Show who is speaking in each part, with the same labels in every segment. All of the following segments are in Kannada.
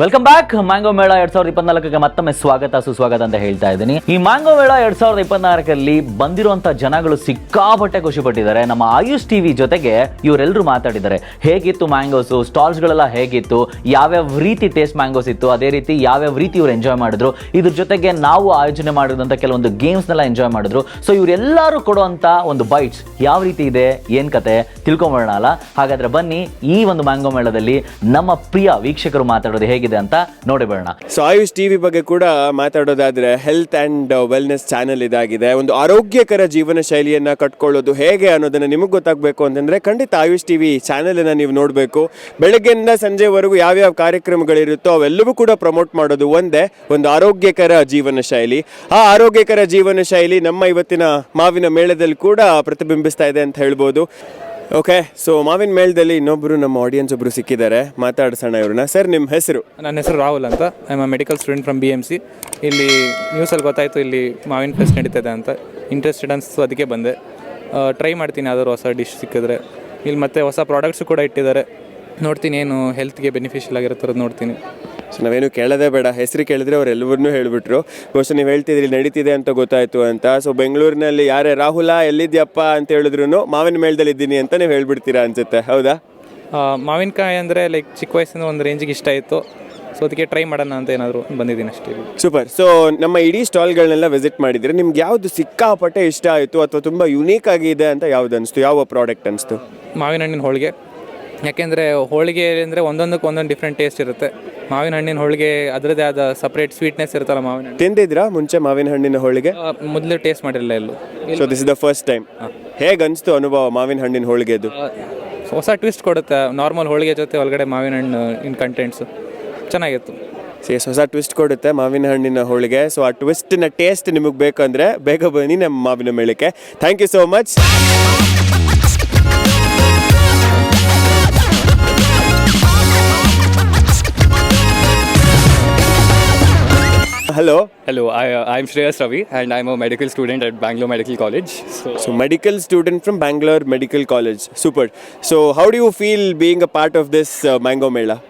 Speaker 1: ವೆಲ್ಕಮ್ ಬ್ಯಾಕ್ ಮ್ಯಾಂಗೋ ಮೇಳ ಎರಡ್ ಸಾವಿರದ ಇಪ್ಪತ್ನಾಲ್ಕಕ್ಕೆ ಮತ್ತೊಮ್ಮೆ ಸ್ವಾಗತ, ಸುಸ್ವಾಗತ ಅಂತ ಹೇಳ್ತಾ ಇದ್ದೀನಿ. ಈ ಮ್ಯಾಂಗೋ ಮೇಳ ಎರಡ್ ಸಾವಿರದ ಇಪ್ಪತ್ನಾಲ್ಕರಲ್ಲಿ ಬಂದಿರುವಂತಹ ಜನಗಳು ಸಿಕ್ಕಾಪಟ್ಟೆ ಖುಷಿ ಪಟ್ಟಿದ್ದಾರೆ. ನಮ್ಮ ಆಯುಷ್ ಟಿವಿ ಜೊತೆಗೆ ಇವರೆಲ್ಲರೂ ಮಾತಾಡಿದ್ದಾರೆ. ಹೇಗಿತ್ತು ಮ್ಯಾಂಗೋಸ್? ಸ್ಟಾಲ್ಸ್ ಗಳೆಲ್ಲ ಹೇಗಿತ್ತು? ಯಾವ್ಯಾವ ರೀತಿ ಟೇಸ್ಟ್ ಮ್ಯಾಂಗೋಸ್ ಇತ್ತು? ಅದೇ ರೀತಿ ಯಾವ್ಯಾವ ರೀತಿ ಇವ್ರು ಎಂಜಾಯ್ ಮಾಡಿದ್ರು? ಇದ್ರ ಜೊತೆಗೆ ನಾವು ಆಯೋಜನೆ ಮಾಡಿದಂತ ಕೆಲವೊಂದು ಗೇಮ್ಸ್ನೆಲ್ಲ ಎಂಜಾಯ್ ಮಾಡಿದ್ರು. ಸೊ ಇವರೆಲ್ಲರೂ ಕೊಡುವಂತ ಒಂದು ಬೈಟ್ಸ್ ಯಾವ ರೀತಿ ಇದೆ? ಏನ್ ಕತೆ? ತಿಳ್ಕೊಂಬೋಣ ಅಲ್ಲ? ಹಾಗಾದ್ರೆ ಬನ್ನಿ ಈ ಒಂದು ಮ್ಯಾಂಗೋ ಮೇಳದಲ್ಲಿ ನಮ್ಮ ಪ್ರಿಯ ವೀಕ್ಷಕರು ಮಾತಾಡೋದು ಹೇಗಿದೆ ಅಂತ ನೋಡಿಬಿಡೋಣ
Speaker 2: ಸೊ ಆಯುಷ್ ಟಿವಿ ಬಗ್ಗೆ ಕೂಡ ಮಾತಾಡೋದಾದ್ರೆ ಹೆಲ್ತ್ ಅಂಡ್ ವೆಲ್ನೆಸ್ ಚಾನೆಲ್ ಇದಾಗಿದೆ. ಒಂದು ಆರೋಗ್ಯಕರ ಜೀವನ ಶೈಲಿಯನ್ನ ಕಟ್ಕೊಳ್ಳೋದು ಹೇಗೆ ಅನ್ನೋದನ್ನ ನಿಮಗೆ ಗೊತ್ತಾಗಬೇಕು ಅಂತಂದ್ರೆ ಖಂಡಿತ ಆಯುಷ್ ಟಿವಿ ಚಾನೆಲ್ ಅನ್ನ ನೀವು ನೋಡಬೇಕು. ಬೆಳಗ್ಗೆಯಿಂದ ಸಂಜೆವರೆಗೂ ಯಾವ್ಯಾವ ಕಾರ್ಯಕ್ರಮಗಳಿರುತ್ತೋ ಅವೆಲ್ಲವೂ ಕೂಡ ಪ್ರಮೋಟ್ ಮಾಡೋದು ಒಂದೇ ಒಂದು ಆರೋಗ್ಯಕರ ಜೀವನ ಶೈಲಿ. ಆ ಆರೋಗ್ಯಕರ ಜೀವನ ಶೈಲಿ ನಮ್ಮ ಇವತ್ತಿನ ಮಾವಿನ ಮೇಳದಲ್ಲಿ ಕೂಡ ಪ್ರತಿಬಿಂಬಿಸ್ತಾ ಇದೆ ಅಂತ ಹೇಳ್ಬೋದು. ಓಕೆ ಸೊ ಮಾವಿನ ಮೇಳದಲ್ಲಿ ಇನ್ನೊಬ್ರು ನಮ್ಮ ಆಡಿಯನ್ಸ್ ಒಬ್ರು ಸಿಕ್ಕಿದ್ದಾರೆ. ಮಾತಾಡ್ಸೋಣ ಇವ್ರನ್ನ. ಸರ್ ನಿಮ್ಮ ಹೆಸರು?
Speaker 3: ನನ್ನ ಹೆಸರು ರಾಹುಲ್ ಅಂತ. I am medical student from B M C ಇಲ್ಲಿ ನ್ಯೂಸಲ್ಲಿ ಗೊತ್ತಾಯಿತು ಇಲ್ಲಿ ಮಾವಿನ ಫೆಸ್ಟ್ ನಡೀತದೆ ಅಂತ. ಇಂಟ್ರೆಸ್ಟೆಡ್ ಅನಿಸ್ತು ಅದಕ್ಕೆ ಬಂದೆ. ಟ್ರೈ ಮಾಡ್ತೀನಿ ಯಾವ್ದಾದ್ರು ಹೊಸ ಡಿಶ್ ಸಿಕ್ಕಿದ್ರೆ. ಇಲ್ಲಿ ಮತ್ತೆ ಹೊಸ ಪ್ರಾಡಕ್ಟ್ಸು ಕೂಡ ಇಟ್ಟಿದ್ದಾರೆ. ನೋಡ್ತೀನಿ ಏನು ಹೆಲ್ತ್ಗೆ ಬೆನಿಫಿಷಿಯಲ್ ಥರದ್ದು ನೋಡ್ತೀನಿ.
Speaker 2: ಸೊ ನಾವೇನು ಕೇಳೋದೇ ಬೇಡ. ಹೆಸರು ಕೇಳಿದ್ರೆ ಅವ್ರು ಎಲ್ಲವನ್ನೂ ಹೇಳ್ಬಿಟ್ರು. ಬಹುಶಃ ನೀವು ಹೇಳ್ತಿದ್ರಿ ನಡೀತಿದೆ ಅಂತ ಗೊತ್ತಾಯ್ತು ಅಂತ. ಸೊ ಬೆಂಗಳೂರಿನಲ್ಲಿ ಯಾರೇ ರಾಹುಲ ಎಲ್ಲಿದ್ಯಪ್ಪ ಅಂತ ಹೇಳಿದ್ರು ಮಾವಿನ ಮೇಳದಲ್ಲಿ ಇದ್ದೀನಿ ಅಂತ ನೀವು ಹೇಳ್ಬಿಡ್ತೀರಾ ಅನ್ಸುತ್ತೆ. ಹೌದಾ?
Speaker 3: ಮಾವಿನಕಾಯಿ ಅಂದರೆ ಲೈಕ್ ಚಿಕ್ಕ ವಯಸ್ಸಿನ ಒಂದು ರೇಂಜಿಗೆ ಇಷ್ಟ ಇತ್ತು. ಸೊ ಅದಕ್ಕೆ ಟ್ರೈ ಮಾಡೋಣ ಅಂತ ಏನಾದರೂ ಬಂದಿದ್ದೀನಿ ಅಷ್ಟೇ
Speaker 2: ಸೂಪರ್ ಸೊ ನಮ್ಮ ಇಡೀ ಸ್ಟಾಲ್ಗಳನ್ನೆಲ್ಲ ವಿಸಿಟ್ ಮಾಡಿದರೆ ನಿಮ್ಗೆ ಯಾವುದು ಸಿಕ್ಕಾಪಟ್ಟೆ ಇಷ್ಟ ಆಯಿತು ಅಥವಾ ತುಂಬ ಯುನೀಕ್ ಆಗಿದೆ ಅಂತ ಯಾವ್ದು ಅನಿಸ್ತು? ಯಾವ ಪ್ರಾಡಕ್ಟ್ ಅನಿಸ್ತು?
Speaker 3: ಮಾವಿನ ಹಣ್ಣಿನ ಹೋಳಿಗೆ. ಯಾಕೆಂದರೆ ಹೋಳಿಗೆ ಅಂದರೆ ಒಂದೊಂದಕ್ಕೆ ಒಂದೊಂದು ಡಿಫ್ರೆಂಟ್ ಟೇಸ್ಟ್ ಇರುತ್ತೆ. ಮಾವಿನ ಹಣ್ಣಿನ ಹೋಳಿಗೆ ಅದರದೇ ಆದ ಸಪ್ರೇಟ್ ಸ್ವೀಟ್ನೆಸ್ ಇರುತ್ತಲ್ಲ ಮಾವಿನ ಹಣ್ಣು.
Speaker 2: ತಿಂದಿದ್ರಾ ಮುಂಚೆ ಮಾವಿನ ಹಣ್ಣಿನ ಹೋಳಿಗೆ?
Speaker 3: ಆ, ಮೊದಲು ಟೇಸ್ಟ್ ಮಾಡಿರಲಿಲ್ಲ ಎಲ್ಲೂ.
Speaker 2: So this is the first time ಹೇಗೆ ಅನಿಸ್ತು ಅನುಭವ ಮಾವಿನ ಹಣ್ಣಿನ ಹೋಳಿಗೆದು?
Speaker 3: ಆ, ಹೊಸ ಟ್ವಿಸ್ಟ್ ಕೊಡುತ್ತೆ. ನಾರ್ಮಲ್ ಹೋಳಿಗೆ ಜೊತೆ ಒಳಗಡೆ ಮಾವಿನ ಹಣ್ಣು ಇನ್ ಕಂಟೆಂಟ್ಸು ಚೆನ್ನಾಗಿತ್ತು.
Speaker 2: ಎಸ್ ಹೊಸ ಟ್ವಿಸ್ಟ್ ಕೊಡುತ್ತೆ ಮಾವಿನ ಹಣ್ಣಿನ ಹೋಳಿಗೆ. ಸೊ ಆ ಟ್ವಿಸ್ಟಿನ ಟೇಸ್ಟ್ ನಿಮಗೆ ಬೇಕಂದ್ರೆ ಬೇಗ ಬನ್ನಿ ನಮ್ಮ ಮಾವಿನ ಮೇಳಕ್ಕೆ. Thank you so much hello.
Speaker 4: Hello, I, uh, am Shreyas Ravi and I'm a medical student at Bangalore Medical College. So,
Speaker 2: so, medical student from Bangalore Medical College. Super. So, how do you feel being a part of this uh, Mango Mela?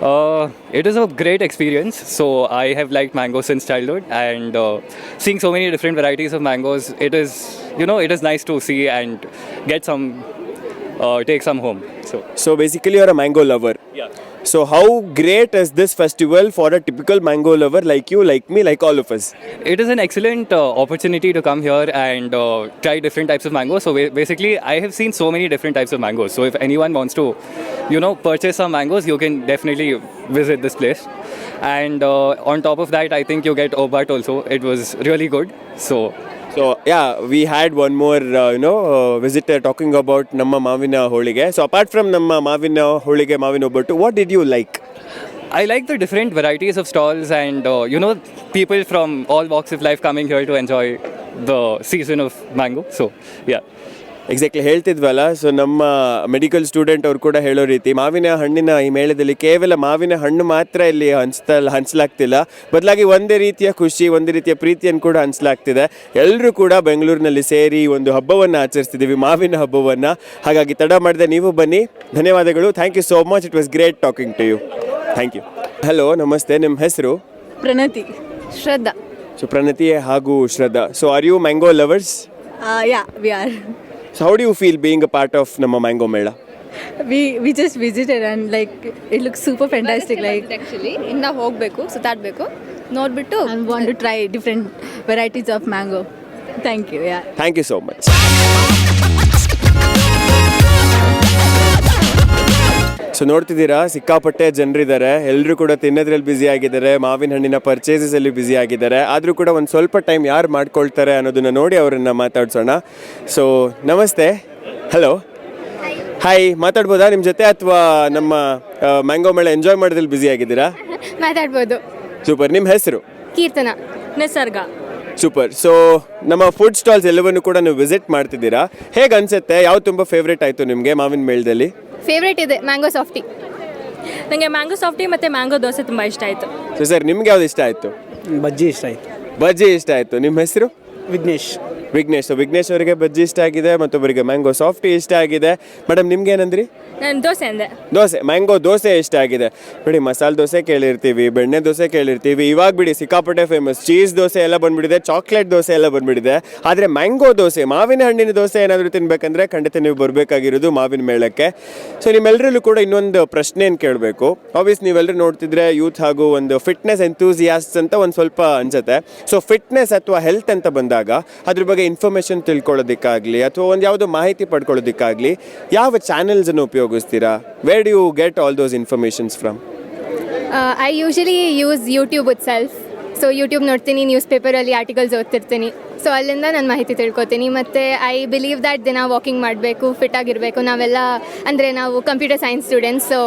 Speaker 4: Uh, it is a great experience. So I have liked mango since childhood, and uh, seeing so many different varieties of mangoes, it is you know it is nice to see and get some, uh, take some home. So
Speaker 2: so basically, you're a mango lover.
Speaker 4: Yeah.
Speaker 2: So, how great is this festival for a typical mango lover like you, like me, like all of us?
Speaker 4: It is an excellent uh, opportunity to come here and uh, try different types of mangoes. So, basically, I have seen so many different types of mangoes. So, if anyone wants to, you know, purchase some mangoes, you can definitely visit this place. And uh, on top of that, I think you get Obat also. It was really good. So,
Speaker 2: so yeah we had one more you know visitor talking about Namma Mavina Holige. So apart from Namma Mavina Holige Mavina ಒಬ್ಬಟ್ಟು what did you like?
Speaker 4: I like the different varieties of stalls and uh, you know people from all walks of life coming here to enjoy the season of mango. So yeah.
Speaker 2: Exactly ಹೇಳ್ತಿದ್ವಲ್ಲ so ನಮ್ಮ ಮೆಡಿಕಲ್ ಸ್ಟೂಡೆಂಟ್ ಅವರು ಕೂಡ ಹೇಳೋ ರೀತಿ ಮಾವಿನ ಹಣ್ಣಿನ ಈ ಮೇಳದಲ್ಲಿ ಕೇವಲ ಮಾವಿನ ಹಣ್ಣು ಮಾತ್ರ ಇಲ್ಲಿ ಹಂಚ್ತಲ್ ಹಂಚಲಾಗ್ತಿಲ್ಲ. ಬದಲಾಗಿ ಒಂದೇ ರೀತಿಯ ಖುಷಿ ಒಂದೇ ರೀತಿಯ ಪ್ರೀತಿಯನ್ನು ಕೂಡ ಹಂಚಲಾಗ್ತಿದೆ. ಎಲ್ಲರೂ ಕೂಡ ಬೆಂಗಳೂರಿನಲ್ಲಿ ಸೇರಿ ಒಂದು ಹಬ್ಬವನ್ನು ಆಚರಿಸ್ತಿದ್ದೀವಿ ಮಾವಿನ ಹಬ್ಬವನ್ನು. ಹಾಗಾಗಿ ತಡ ಮಾಡಿದೆ ನೀವು ಬನ್ನಿ. ಧನ್ಯವಾದಗಳು. Thank you so much it was great talking to you thank you hello ನಮಸ್ತೆ. ನಿಮ್ಮ ಹೆಸರು?
Speaker 5: ಪ್ರಣತಿ.
Speaker 6: ಶ್ರದ್ಧಾ.
Speaker 2: ಸೊ ಪ್ರಣತಿ ಹಾಗೂ Shraddha. So are you mango lovers
Speaker 5: yeah we are
Speaker 2: so how do you feel being a part of ನಮ್ಮ mango mela
Speaker 5: we we just visited and like it look super fantastic like
Speaker 6: actually ಇನ್ನು ಹೋಗಬೇಕು ಸುತ್ತಾಡಬೇಕು. ನೋಡಿಬಿಟ್ಟು
Speaker 5: I want to try different varieties of mango thank you yeah
Speaker 2: thank you so much so ನೋಡ್ತಿದ್ದೀರಾ? ಸಿಕ್ಕಾಪಟ್ಟೆ ಜನರಿದ್ದಾರೆ. ಎಲ್ಲರೂ ಕೂಡ ತಿನ್ನೋದ್ರಲ್ಲಿ ಬ್ಯುಸಿ ಆಗಿದ್ದಾರೆ. ಮಾವಿನ ಹಣ್ಣಿನ ಪರ್ಚೇಸಸ್ ಅಲ್ಲಿ ಬ್ಯುಸಿ ಆಗಿದ್ದಾರೆ. ಆದರೂ ಕೂಡ ಒಂದು ಸ್ವಲ್ಪ ಟೈಮ್ ಯಾರು ಮಾಡ್ಕೊಳ್ತಾರೆ ಅನ್ನೋದನ್ನು ನೋಡಿ ಅವರನ್ನು ಮಾತಾಡ್ಸೋಣ. ಸೊ ನಮಸ್ತೆ. ಹಲೋ ಹಾಯ್ ಮಾತಾಡ್ಬೋದಾ ನಿಮ್ಮ ಜೊತೆ ಅಥವಾ ನಮ್ಮ ಮ್ಯಾಂಗೋ ಮೇಳ ಎಂಜಾಯ್ ಮಾಡೋದ್ರಲ್ಲಿ ಬ್ಯುಸಿ ಆಗಿದ್ದೀರಾ?
Speaker 6: ಮಾತಾಡ್ಬೋದು.
Speaker 2: ಸೂಪರ್ ನಿಮ್ಮ ಹೆಸರು?
Speaker 6: ಕೀರ್ತನ.
Speaker 5: ನಿಸರ್ಗ.
Speaker 2: ಸೂಪರ್ ಸೊ ನಮ್ಮ ಫುಡ್ ಸ್ಟಾಲ್ಸ್ ಎಲ್ಲವನ್ನು ಕೂಡ ನೀವು ವಿಸಿಟ್ ಮಾಡ್ತಿದ್ದೀರಾ? ಹೇಗೆ ಅನಿಸುತ್ತೆ? ಯಾವ ತುಂಬ ಫೇವ್ರೇಟ್ ಆಯಿತು ನಿಮಗೆ ಮಾವಿನ ಮೇಳದಲ್ಲಿ?
Speaker 6: ಫೇವ್ರೇಟ್ ಇದೆ ಮ್ಯಾಂಗೋ ಸಾಫ್ಟಿ
Speaker 7: ನನಗೆ ಮ್ಯಾಂಗೋ ಸಾಫ್ಟಿ ಮತ್ತು ಮ್ಯಾಂಗೋ ದೋಸೆ ತುಂಬ ಇಷ್ಟ ಆಯಿತು.
Speaker 2: ಸೊ ಸರ್ ನಿಮ್ಗೆ ಯಾವ್ದು ಇಷ್ಟ ಆಯಿತು?
Speaker 8: ಬಜ್ಜಿ ಇಷ್ಟ ಆಯ್ತು.
Speaker 2: ಬಜ್ಜಿ ಇಷ್ಟ ಆಯಿತು. ನಿಮ್ಮ ಹೆಸರು?
Speaker 8: ವಿಘ್ನೇಶ್.
Speaker 2: ವಿಘ್ನೇಶ್ ಸೊ ವಿಘ್ನೇಶ್ ಅವರಿಗೆ ಬಜ್ಜಿ ಇಷ್ಟ ಆಗಿದೆ ಮತ್ತೊಬ್ಬರಿಗೆ ಮ್ಯಾಂಗೋ ಸಾಫ್ಟಿ ಇಷ್ಟ ಆಗಿದೆ. ಮೇಡಮ್ ನಿಮ್ಗೆ ಏನಂದ್ರಿ?
Speaker 7: ನಾನು ದೋಸೆ ಅಂದೆ.
Speaker 2: ದೋಸೆ ಮ್ಯಾಂಗೋ ದೋಸೆ ಇಷ್ಟ ಆಗಿದೆ. ಬಿಡಿ ಮಸಾಲೆ ದೋಸೆ ಕೇಳಿರ್ತೀವಿ ಬೆಣ್ಣೆ ದೋಸೆ ಕೇಳಿರ್ತೀವಿ. ಇವಾಗ ಬಿಡಿ ಸಿಕ್ಕಾಪಟ್ಟೆ ಫೇಮಸ್ ಚೀಸ್ ದೋಸೆ ಎಲ್ಲ ಬಂದ್ಬಿಟ್ಟಿದೆ ಚಾಕ್ಲೇಟ್ ದೋಸೆ ಎಲ್ಲ ಬಂದ್ಬಿಟ್ಟಿದೆ. ಆದರೆ ಮ್ಯಾಂಗೋ ದೋಸೆ ಮಾವಿನ ಹಣ್ಣಿನ ದೋಸೆ ಏನಾದರೂ ತಿನ್ಬೇಕಂದ್ರೆ ಖಂಡಿತ ನೀವು ಬರಬೇಕಾಗಿರೋದು ಮಾವಿನ ಮೇಳಕ್ಕೆ. ಸೊ ನಿಮ್ಮೆಲ್ಲರಲ್ಲೂ ಕೂಡ ಇನ್ನೊಂದು ಪ್ರಶ್ನೆಯನ್ನು ಕೇಳಬೇಕು. ಆಬ್ವಿಯಸ್ ನೀವೆಲ್ಲರೂ ನೋಡ್ತಿದ್ರೆ ಯೂತ್ ಹಾಗೂ ಒಂದು ಫಿಟ್ನೆಸ್ ಎಂತೂಸಿಯಾಸ್ಟ್ ಅಂತ ಒಂದು ಸ್ವಲ್ಪ ಅನ್ಸುತ್ತೆ. ಸೊ ಫಿಟ್ನೆಸ್ ಅಥವಾ ಹೆಲ್ತ್ ಅಂತ ಬಂದಾಗ ಅದ್ರ ಬಗ್ಗೆ ಇನ್ಫಾರ್ಮೇಷನ್ ತಿಳ್ಕೊಳ್ಳೋದಕ್ಕಾಗಲಿ ಅಥವಾ ಒಂದು ಯಾವುದೋ ಮಾಹಿತಿ ಪಡ್ಕೊಳ್ಳೋದಕ್ಕಾಗಲಿ, ಯಾವ ಚಾನೆಲ್ಸನ್ನು ಉಪಯೋಗಿಸ್ತೀರಾ? Where do you get all those informations from
Speaker 6: I usually use YouTube itself so YouTube ನೋಡ್ತೀನಿ ನ್ಯೂಸ್ ಪೇಪರಲ್ಲಿ ಆರ್ಟಿಕಲ್ಸ್ ಓದ್ತಿರ್ತೀನಿ. ಸೊ ಅಲ್ಲಿಂದ ನಾನು ಮಾಹಿತಿ ತಿಳ್ಕೊತೀನಿ. ಮತ್ತು ಐ ಬಿಲೀವ್ ದ್ಯಾಟ್ ದಿನ ವಾಕಿಂಗ್ ಮಾಡಬೇಕು ಫಿಟ್ ಆಗಿರಬೇಕು. ನಾವೆಲ್ಲ, ಅಂದರೆ ನಾವು ಕಂಪ್ಯೂಟರ್ ಸೈನ್ಸ್ ಸ್ಟೂಡೆಂಟ್ಸ್ ಸೊ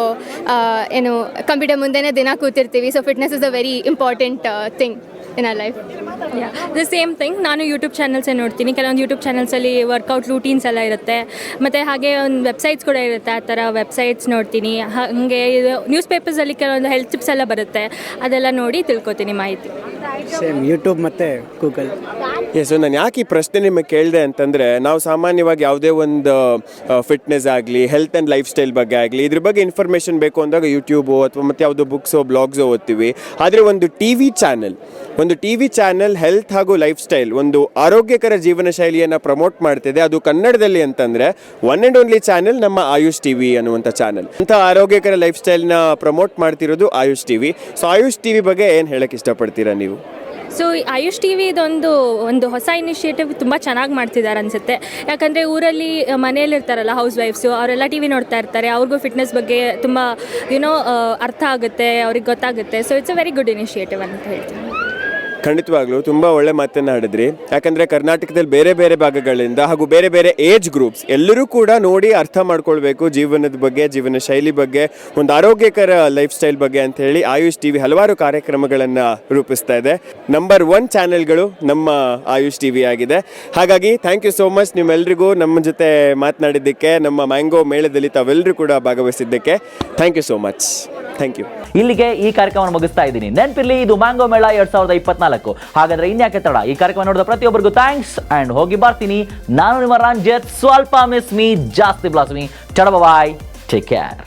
Speaker 6: ಏನು ಕಂಪ್ಯೂಟರ್ ಮುಂದೆನೇ ದಿನ ಕೂತಿರ್ತೀವಿ. So fitness is a very important thing in our life
Speaker 7: the same thing ನಾನು ಯೂಟ್ಯೂಬ್ ಚಾನಲ್ಸೇ ನೋಡ್ತೀನಿ. ಕೆಲವೊಂದು ಯೂಟ್ಯೂಬ್ ಚಾನಲ್ಸಲ್ಲಿ ವರ್ಕೌಟ್ ರೂಟೀನ್ಸ್ ಎಲ್ಲ ಇರುತ್ತೆ. ಮತ್ತು ಹಾಗೆ ಒಂದು ವೆಬ್ಸೈಟ್ಸ್ ಕೂಡ ಇರುತ್ತೆ. ಆ ಥರ ವೆಬ್ಸೈಟ್ಸ್ ನೋಡ್ತೀನಿ. ಹಾಗೆ ನ್ಯೂಸ್ ಪೇಪರ್ಸಲ್ಲಿ ಕೆಲವೊಂದು ಹೆಲ್ತ್ ಟಿಪ್ಸ್ ಎಲ್ಲ ಬರುತ್ತೆ. ಅದೆಲ್ಲ ನೋಡಿ ತಿಳ್ಕೊತೀನಿ ಮಾಹಿತಿ.
Speaker 8: ಸೇಮ್ ಯೂಟ್ಯೂಬ್ ಮತ್ತು ಗೂಗಲ್
Speaker 2: ಎಸ್ ನಾನು ಯಾಕೆ ಈ ಪ್ರಶ್ನೆ ನಿಮಗೆ ಕೇಳಿದೆ ಅಂತಂದರೆ, ನಾವು ಸಾಮಾನ್ಯವಾಗಿ ಯಾವುದೇ ಒಂದು ಫಿಟ್ನೆಸ್ ಆಗಲಿ ಹೆಲ್ತ್ ಆ್ಯಂಡ್ ಲೈಫ್ ಸ್ಟೈಲ್ ಬಗ್ಗೆ ಆಗಲಿ, ಇದ್ರ ಬಗ್ಗೆ ಇನ್ಫಾರ್ಮೇಷನ್ ಬೇಕು ಅಂದಾಗ ಯೂಟ್ಯೂಬು ಅಥವಾ ಮತ್ತು ಯಾವುದೋ ಬುಕ್ಸೋ ಬ್ಲಾಗ್ಸೋ ಓದ್ತೀವಿ. ಆದರೆ ಒಂದು ಟಿ ವಿ ಚಾನೆಲ್ ಒಂದು ಟಿ ವಿ ಚಾನೆಲ್ ಹೆಲ್ತ್ ಹಾಗೂ ಲೈಫ್ ಸ್ಟೈಲ್ ಒಂದು ಆರೋಗ್ಯಕರ ಜೀವನ ಶೈಲಿಯನ್ನು ಪ್ರಮೋಟ್ ಮಾಡ್ತಿದೆ. ಅದು ಕನ್ನಡದಲ್ಲಿ ಅಂತಂದರೆ ಒನ್ ಆ್ಯಂಡ್ ಓನ್ಲಿ ಚಾನೆಲ್ ನಮ್ಮ ಆಯುಷ್ ಟಿ ವಿ ಅನ್ನುವಂಥ ಚಾನಲ್ ಅಂತ ಆರೋಗ್ಯಕರ ಲೈಫ್ ಸ್ಟೈಲ್ನ ಪ್ರಮೋಟ್ ಮಾಡ್ತಿರೋದು Ayush T V so Ayush T V ಬಗ್ಗೆ ಏನು ಹೇಳಕ್ಕೆ ಇಷ್ಟಪಡ್ತೀರಾ ನೀವು?
Speaker 7: ಸೊ ಆಯುಷ್ ಟಿ ಇದೊಂದು, ಒಂದು ಹೊಸ ಇನಿಷಿಯೇಟಿವ್ ತುಂಬ ಚೆನ್ನಾಗಿ ಮಾಡ್ತಿದ್ದಾರೆ ಅನಿಸುತ್ತೆ. ಯಾಕಂದರೆ ಊರಲ್ಲಿ ಮನೆಯಲ್ಲಿರ್ತಾರಲ್ಲ ಹೌಸ್ ವೈಫ್ಸು ಅವರೆಲ್ಲ ಟಿ ವಿ ನೋಡ್ತಾ ಇರ್ತಾರೆ. ಅವ್ರಿಗೂ ಫಿಟ್ನೆಸ್ ಬಗ್ಗೆ ತುಂಬ ಯುನೋ ಅರ್ಥ ಆಗುತ್ತೆ, ಅವ್ರಿಗೆ ಗೊತ್ತಾಗುತ್ತೆ. So it's a very good initiative ಅಂತ ಹೇಳ್ತೀನಿ.
Speaker 2: ಖಂಡಿತವಾಗ್ಲೂ ತುಂಬ ಒಳ್ಳೆ ಮಾತನ್ನ ಆಡಿದ್ರಿ. ಯಾಕಂದ್ರೆ ಕರ್ನಾಟಕದಲ್ಲಿ ಬೇರೆ ಬೇರೆ ಭಾಗಗಳಿಂದ ಹಾಗೂ ಬೇರೆ ಬೇರೆ ಏಜ್ ಗ್ರೂಪ್ಸ್ ಎಲ್ಲರೂ ಕೂಡ ನೋಡಿ ಅರ್ಥ ಮಾಡ್ಕೊಳ್ಬೇಕು ಜೀವನದ ಬಗ್ಗೆ, ಜೀವನ ಶೈಲಿ ಬಗ್ಗೆ, ಒಂದು ಆರೋಗ್ಯಕರ ಲೈಫ್ ಸ್ಟೈಲ್ ಬಗ್ಗೆ ಅಂತ ಹೇಳಿ ಆಯುಷ್ ಟಿವಿ ಹಲವಾರು ಕಾರ್ಯಕ್ರಮಗಳನ್ನು ರೂಪಿಸ್ತಾ ಇದೆ. ನಂಬರ್ ಒನ್ ಚಾನೆಲ್ಗಳು ನಮ್ಮ ಆಯುಷ್ ಟಿವಿ ಆಗಿದೆ. ಹಾಗಾಗಿ ಥ್ಯಾಂಕ್ ಯು ಸೋ ಮಚ್ ನಿಮ್ಮೆಲ್ರಿಗೂ ನಮ್ಮ ಜೊತೆ ಮಾತನಾಡಿದ್ದಕ್ಕೆ, ನಮ್ಮ ಮ್ಯಾಂಗೋ ಮೇಳದಲ್ಲಿ ತಾವೆಲ್ಲರೂ ಕೂಡ ಭಾಗವಹಿಸಿದ್ದಕ್ಕೆ. Thank you so much thank you
Speaker 1: ಇಲ್ಲಿಗೆ ಈ ಕಾರ್ಯಕ್ರಮ ಮುಗಿಸ್ತಾ ಇದ್ದೀನಿ. ನೆನಪಿರಲಿ, ಇದು ಮ್ಯಾಂಗೋ ಮೇಳ ಎರಡ್ ಸಾವಿರದ ಇಪ್ಪತ್ನಾಲ್ಕು. ಹಾಗಾದ್ರೆ ಇನ್ಯಾಕೆ ತಡ? ಈ ಕಾರ್ಯಕ್ರಮ ನೋಡಿದ ಪ್ರತಿಯೊಬ್ಬರಿಗೂ ಥ್ಯಾಂಕ್ಸ್ ಅಂಡ್ ಹೋಗಿ ಬರ್ತೀನಿ. ನಾನು ನಿಮ್ಮ ರಂಜಿತ್, ಸ್ವಲ್ಪ ಮಿಸ್ ಮೀ ಜಾಸ್ತಿ ಬ್ಲಾಸ್ ಮೀ ಚಡಬ ಬಾಯ್ ಟೇಕ್ ಕೇರ್